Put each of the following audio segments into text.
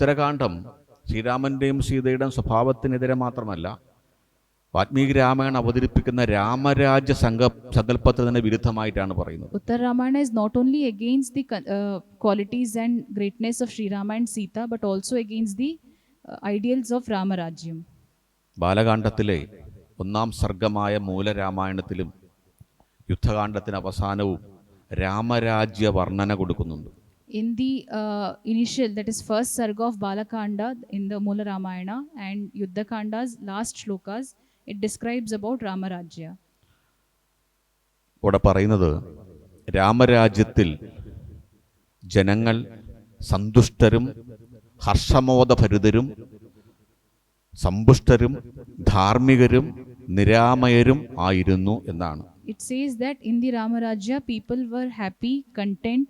ഉത്തരകാന്ഡം ശ്രീരാമന്റെയും സീതയുടെയും സ്വഭാവത്തിനെതിരെ മാത്രമല്ല വാത്മീകി രാമായണം അവതരിപ്പിക്കുന്ന രാമരാജ്യ സങ്ക സങ്കല്പത്തിന് വിരുദ്ധമായിട്ടാണ് പറയുന്നത് Uttar Ramayana is not only against the qualities and greatness of Shri Rama and Sita but also Sita, the ideals of Ramarajyam. ബാലകാന്ഡത്തിലെ ഒന്നാം സർഗമായ മൂലരാമായണത്തിലും യുദ്ധകാന്ഡത്തിന് അവസാനവും രാമരാജ്യ വർണന കൊടുക്കുന്നുണ്ട് In the uh, initial, that is first sarga of Balakanda in the Mula Ramayana and Yuddhakanda's last shlokas, it describes about Ramarajya. ഇവിടെ പറയുന്നത് രാമരാജ്യത്തിൽ ജനങ്ങൾ സന്തുഷ്ടരും ഹർഷമോദഭരിതരും സമ്പുഷ്ടരും ധാർമ്മികരും നിരാമയരും ആയിരുന്നു എന്നാണ് It says that in the Ramarajya, people were happy, content,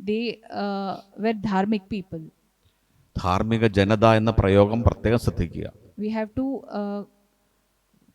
they uh, were dharmic people. ധാർമ്മിക ജനത എന്ന പ്രയോഗം പ്രത്യേകം ശ്രദ്ധിക്കുക We have to uh,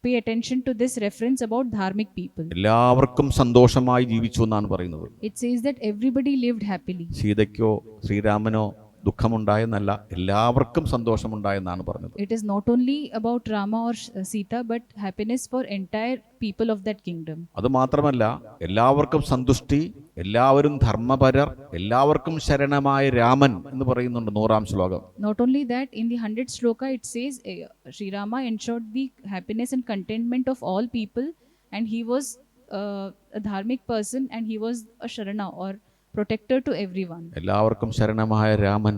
pay attention to this reference about dharmic people. എല്ലാവർക്കും സന്തോഷമായി ജീവിച്ചു എന്നാണ് പറയുന്നത് It says that everybody lived happily. സീതയ്ക്കോ ശ്രീരാമനോ ദുഃഖമുണ്ടായെന്നല്ല എല്ലാവർക്കും സന്തോഷമുണ്ടായെന്നാണ് പറഞ്ഞത് It is not only about Rama or Sita, but happiness for entire people of that kingdom. അത് മാത്രമല്ല എല്ലാവർക്കും സന്തുഷ്ടി എല്ലാവരും ധർമ്മപരർ എല്ലാവർക്കും ശരണമായ രാമൻ എന്ന് പറയുന്നുണ്ട് നൂറാം ശ്ലോകം Not only that, in the 100th shloka, it says eh, Sri Rama ensured the happiness and contentment of all people, and he was uh, a dharmic person and he was a Sharana or protector to everyone. എല്ലാവർക്കും ശരണമായ രാമൻ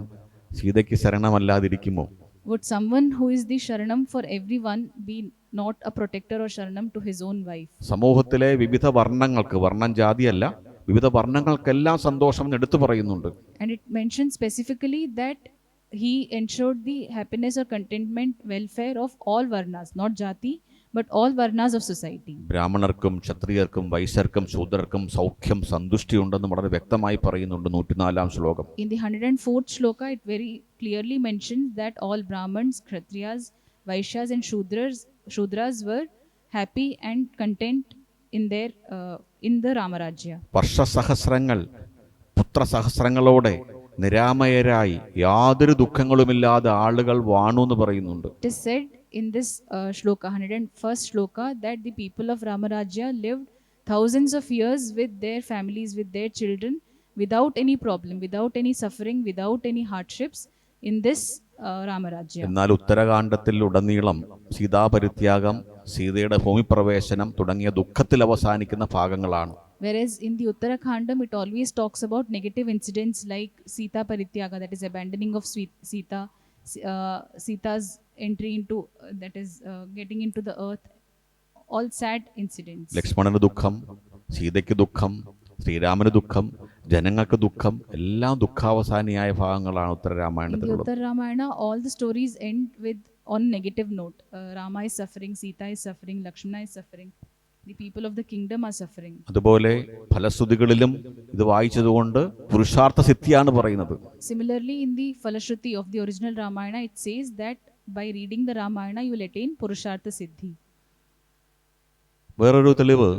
സീതയ്ക്ക് ശരണമല്ലാതിരിക്കുമോ Would someone who is the Sharanam for everyone be not a protector or Sharanam to his own wife? സമൂഹത്തിലെ വിവിധ വർണങ്ങൾക്ക് വർണം ജാതിയല്ല വിവിധ വർണങ്ങൾക്കെല്ലാം സന്തോഷം എന്ന് എടുത്തു പറയുന്നുണ്ട് And it mentions specifically that he ensured the happiness or contentment, welfare of all Varnas, not Jati, but all Varnas of society. ബ്രാഹ്മണർക്കും ക്ഷത്രിയർക്കും വൈശ്യർക്കും ശൂദ്രർക്കും സൗഖ്യം സന്തുഷ്ടി ഉണ്ടെന്ന് വളരെ വ്യക്തമായി പറയുന്നുണ്ട് നൂറ്റിനാലാം ശ്ലോകം In the 104th shloka, it very clearly mentions that all Brahmins, Kshatriyas, Vaishyas, and Shudras, Shudras were happy and content their uh, in the Ramarajya. വർഷസഹസ്രങ്ങൾ പുത്രസഹസ്രങ്ങളോടെ നിരാമയരായി യാതൊരു ദുഃഖങ്ങളുമില്ലാതെ ആളുകൾ വാണു എന്ന് പറയുന്നുണ്ട് It is said in this uh, shloka, 101st shloka, that the people of Ramarajya lived thousands of years with their families, with their children, without any problem, without any suffering, without any hardships in this uh, Ramarajya. എന്നാൽ ഉത്തരകാണ്ഡത്തിൽ ഉടനീളം സീതാപരിത്യാഗം സീതയുടെ ഭൂമിപ്രവേശനം തുടങ്ങിയ ദുഃഖത്തിൽ അവസാനിക്കുന്ന ഭാഗങ്ങളാണ് Whereas in the Uttarakhandam, it always talks about negative incidents like Sita Parityaga, that is abandoning of Sita, uh, Sita's entry into, uh, that is uh, getting into the earth, all sad incidents. ലക്ഷ്മണന് ദുഃഖം സീതയ്ക്ക് ദുഃഖം ശ്രീരാമന് ദുഃഖം ജനങ്ങൾക്ക് ദുഃഖം എല്ലാം ദുഃഖാവസാനിയായ ഭാഗങ്ങളാണ് ഉത്തരരാമായണത്തിലുള്ളത് Ramayana, all the stories end with on negative note. Uh, Rama is suffering, Sita is suffering, Lakshmana is suffering, the people of the kingdom are suffering. അതുപോലെ ഫലശ്രുതികളിലും ഇത് വായിച്ചതുകൊണ്ട് പുരുഷാർത്ഥ സിദ്ധിയാണ് പറയുന്നത് Similarly, in the Falashruti of the original Ramayana, it says that by reading the Ramayana, you will attain Purushartha Siddhi. വേറൊരു തെളിവ്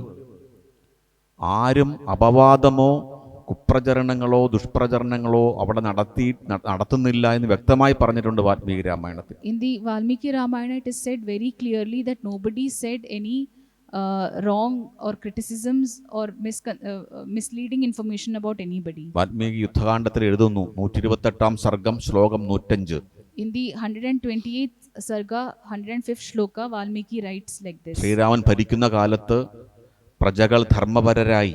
ആരും അപവാദമോ കുപ്രചരണങ്ങളോ ദുഷ്പ്രചരണങ്ങളോ അവിടെ നടത്തി നടത്തുന്നില്ല എന്ന് വ്യക്തമായി പറഞ്ഞിട്ടുണ്ട് വാൽമീകി രാമായണത്തിൽ Ramayana, it is said very clearly that nobody said any uh, wrong or criticisms or miscon- uh, uh, misleading information about anybody. Valmiki യുദ്ധകാണ്ഡത്തിൽ എഴുതുന്നു നൂറ്റി ഇരുപത്തെട്ടാം സർഗം ശ്ലോകം നൂറ്റഞ്ച് In the 128th Sarga, 105th Shloka, Valmiki writes like this Sreeraman ഭരിക്കുന്ന കാലത്ത് പ്രജകൾ ധർമ്മപരരായി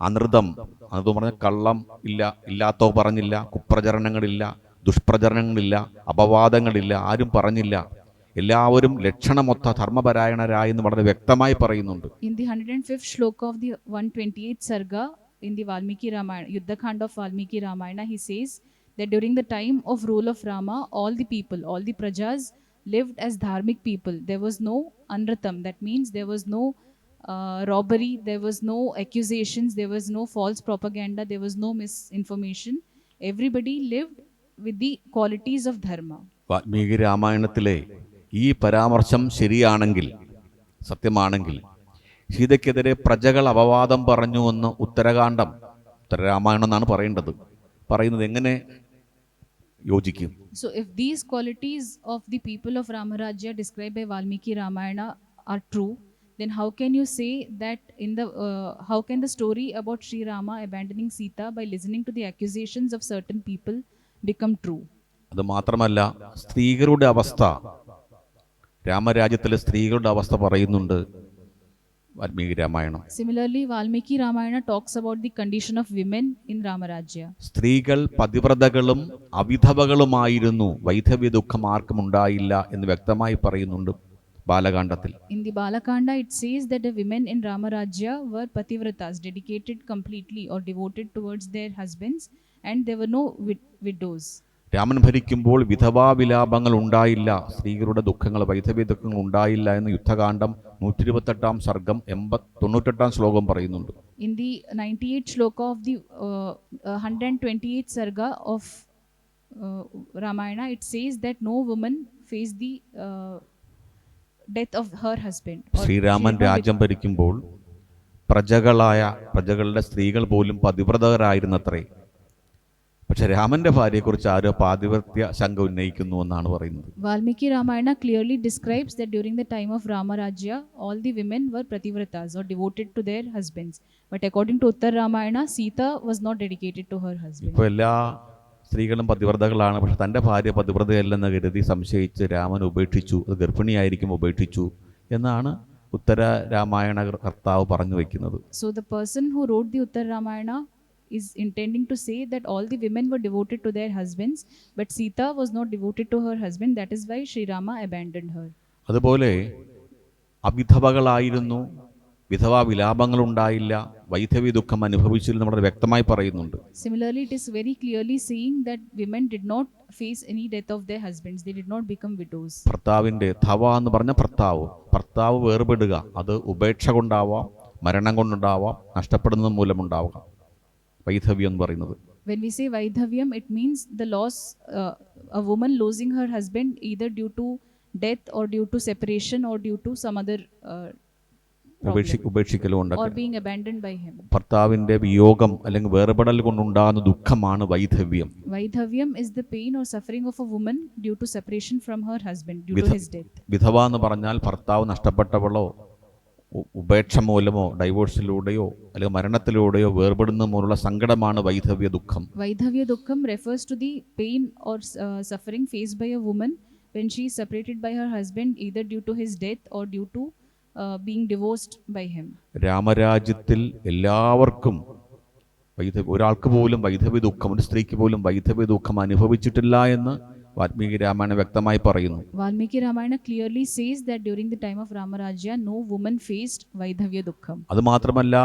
അനൃതം അത് പറഞ്ഞ കള്ളം ഇല്ല ഇല്ലാത്തോ പറഞ്ഞില്ല കുപ്രചരണങ്ങളില്ല ദുഷ്പ്രചരണങ്ങളില്ല അപവാദങ്ങളില്ല ആരും പറഞ്ഞില്ല എല്ലാവരും ലക്ഷണമൊത്ത ധർമ്മപരായണരായി എന്ന് വളരെ വ്യക്തമായി പറയുന്നുണ്ട് In the 105th Shloka of the 128th Sarga, in the Valmiki Ramayana, Yuddhakhanda of Valmiki Ramayana, he says that during the time of rule of Rama, all the people, all the prajas lived as dharmic people. There was no anratam, that means there was no uh, robbery, there was no accusations, there was no false propaganda, there was no misinformation. Everybody lived with the qualities of dharma. Valmiki രാമായണത്തിലെ ഈ പരാമർശം ശരിയാണെങ്കിൽ സത്യമാണെങ്കിൽ സീതയ്ക്കെതിരെ പ്രജകൾ അപവാദം പറഞ്ഞുവെന്ന് ഉത്തരകാണ്ഡം ഉത്തരരാമായണം എന്നാണ് പറയേണ്ടത് പറയുന്നത് എങ്ങനെ യോജിക്കും So, if these qualities of the people of Ramarajya described by Valmiki Ramayana are true, then how can you say that in the uh, how can the story about Sri Rama abandoning Sita by listening to the accusations of certain people become true? അത് മാത്രമല്ല സ്ത്രീകളുടെ അവസ്ഥ രാമരാജ്യത്തിലെ സ്ത്രീകളുടെ അവസ്ഥ പറയുന്നുണ്ട് Valmiki Ramayanam Similarly, Valmiki Ramayana talks about the condition of women in Ramarajya. സ്ത്രീകൾ പതിവ്രതകളും അവിധവകളുമായിരുന്നു വൈധവ്യ ദുഃഖം ആർക്കും ഉണ്ടായില്ല എന്ന് വ്യക്തമായി പറയുന്നുണ്ട് ബാലകാണ്ഡത്തിൽ. In Balakanda it sees that women in Ramarajya were pativratas dedicated completely or devoted towards their husbands and they were no widows Raman ഭരിക്കുമ്പോൾ വിധവാ വിലാപങ്ങൾ ഉണ്ടായില്ല സ്ത്രീകളുടെ ദുഃഖങ്ങൾ വൈധവ്യ ദുഃഖങ്ങൾ ഉണ്ടായില്ല എന്ന് യുദ്ധകാന്ഡം നൂറ്റി ഇരുപത്തെട്ടാം സർഗം എൺപത് തൊണ്ണൂറ്റെട്ടാം ശ്ലോകം പറയുന്നുണ്ട്. In the ninety eight shloka of the hundred twenty eight sarga of Ramayana it says that no woman face the death of her husband Sriraman രാജ്യം ഭരിക്കുമ്പോൾ പ്രജകളായ പ്രജകളുടെ സ്ത്രീകൾ പോലും പതിവ്രതകരായിരുന്നത്രേ. പക്ഷെ രാമന്റെ ഭാര്യയെ കുറിച്ച് ആരോ പാതിവർത്യ ശങ്ക ഉന്നയിക്കുന്നു എന്നാണ് പറയുന്നത്. Valmiki Ramayana clearly describes the during the time of Ramarajya all the women were prativratas or devoted to their husbands but according to Uttar Ramayana Sita was not dedicated to her husband ഇപ്പോ എല്ലാ സ്ത്രീകളും പതിവ്രതകളാണ് പക്ഷെ തന്റെ ഭാര്യ പതിവ്രതയല്ലെന്ന് കരുതി സംശയിച്ച് രാമൻ ഉപേക്ഷിച്ചു അത് ഗർഭിണിയായിരിക്കും ഉപേക്ഷിച്ചു എന്നാണ് ഉത്തര രാമായണ കർത്താവ് പറഞ്ഞു വെക്കുന്നത് so the person who wrote the Uttar Ramayana is intending to say that all the women were devoted to their husbands, but Sita was not devoted to her husband. That is why Sri Rama abandoned her. അതുപോലെ അവിധവകളായിരുന്നു വിധവാ വിലാപങ്ങളുണ്ടായില്ല വൈധവ്യ ദുഃഖം അനുഭവിച്ചില്ല നമ്മുടെ വ്യക്തമായി പറയുന്നുണ്ട് Similarly, it is very clearly saying that women did not face any death of their husbands. They did not become widows. ഭർത്താവിന്റെ ധവ എന്ന് പറഞ്ഞ ഭർത്താവ് ഭർത്താവ് വേർപെടുക അത് ഉപേക്ഷ കൊണ്ടാവാം മരണം കൊണ്ടുണ്ടാവാം നഷ്ടപ്പെടുന്നത് മൂലമുണ്ടാവാം വൈധവ്യം എന്ന് പറയുന്നത് When we say Vaidhavyam, it means the loss, uh, a woman losing her husband either due to death or due to separation or due to some other uh, ഉപേക്ഷിക്കലും ഭർത്താവിന്റെ വിയോഗം അല്ലെങ്കിൽ വേർപെടൽ കൊണ്ടുണ്ടാകുന്ന ദുഃഖമാണ് വൈധവ്യം. Vaidhavyam is the pain or suffering of a woman due to separation from her husband due to his death വിധവ എന്ന് പറഞ്ഞാൽ ഭർത്താവ് നഷ്ടപ്പെട്ടവളോ ഉപേക്ഷ മൂലമോ ഡൈവോഴ്സിലൂടെയോ അല്ലെങ്കിൽ മരണത്തിലൂടെയോ വേർപെടുന്ന മൂലമുള്ള സങ്കടമാണ് വൈധവ്യ ദുഃഖം. Vaidhavya dukham refers to the pain or suffering faced by a woman when she separated by her husband either due to his death or due to uh, being divorced by him. രാമരാജ്യത്തിൽ എല്ലാവർക്കും വൈധ ഒരാൾക്ക് പോലും വൈധവ്യ ദുഃഖം ഒരു സ്ത്രീക്ക് പോലും വൈധവ്യ ദുഃഖം അനുഭവിച്ചിട്ടില്ല എന്ന് വാൽമീകി രാമായണം വ്യക്തമായി പറയുന്നു Valmiki Ramayana clearly says that during the time of Ramarajya, no woman faced Vaidhavya Dukkham. അതുമാത്രമല്ല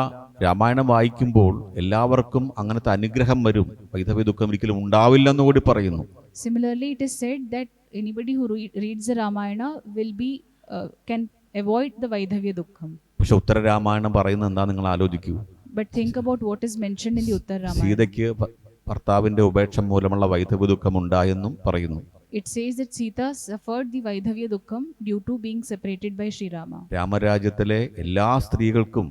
രാമായണം വായിക്കുമ്പോൾ എല്ലാവർക്കും അങ്ങനത്തെ അനുഗ്രഹം വരും വൈധവ്യ ദുഃഖം ഒരിക്കലും ഉണ്ടാവില്ലെന്ന് കൂടി പറയുന്നു Similarly, it is said that anybody who re- reads the Ramayana will uh, avoid the Vaidhavya Dukkham. പക്ഷെ ഉത്തര രാമായണം പറയുന്നത് എന്താ നിങ്ങൾ ആലോചിക്കൂ But think about what is mentioned in the Uttar Ramayana. സീതയ്ക്ക് ഭർത്താവിന്റെ ഉപേക്ഷ മൂലമുള്ള വൈധവ്യ ദുഃഖം ഉണ്ടായെന്നും പറയുന്നു It says that Sita suffered the Vaidhavya Dukkham due to being separated by Sri Rama. രാമരാജ്യത്തിലെ എല്ലാ സ്ത്രീകൾക്കും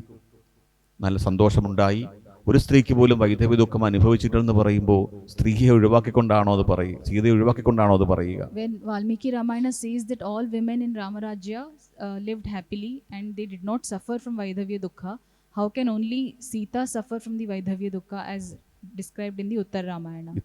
നല്ല സന്തോഷമുണ്ടായി ഒരു സ്ത്രീക്ക് പോലും വൈധവ്യ ദുഃഖം അനുഭവിച്ചിട്ടെന്ന് പറയുമ്പോൾ സ്ത്രീയെ ഒഴിവാക്കിക്കൊണ്ടാണോ അത് പറയുക സീതയെ ഒഴിവാക്കിക്കൊണ്ടാണോ അത് പറയുക When Valmiki Ramayana says that all women in Ramarajya uh, lived happily and they did not suffer from Vaidhavya Dukkha, how can only Sita suffer from the Vaidhavya Dukkha as described in the Uttar Ramayana?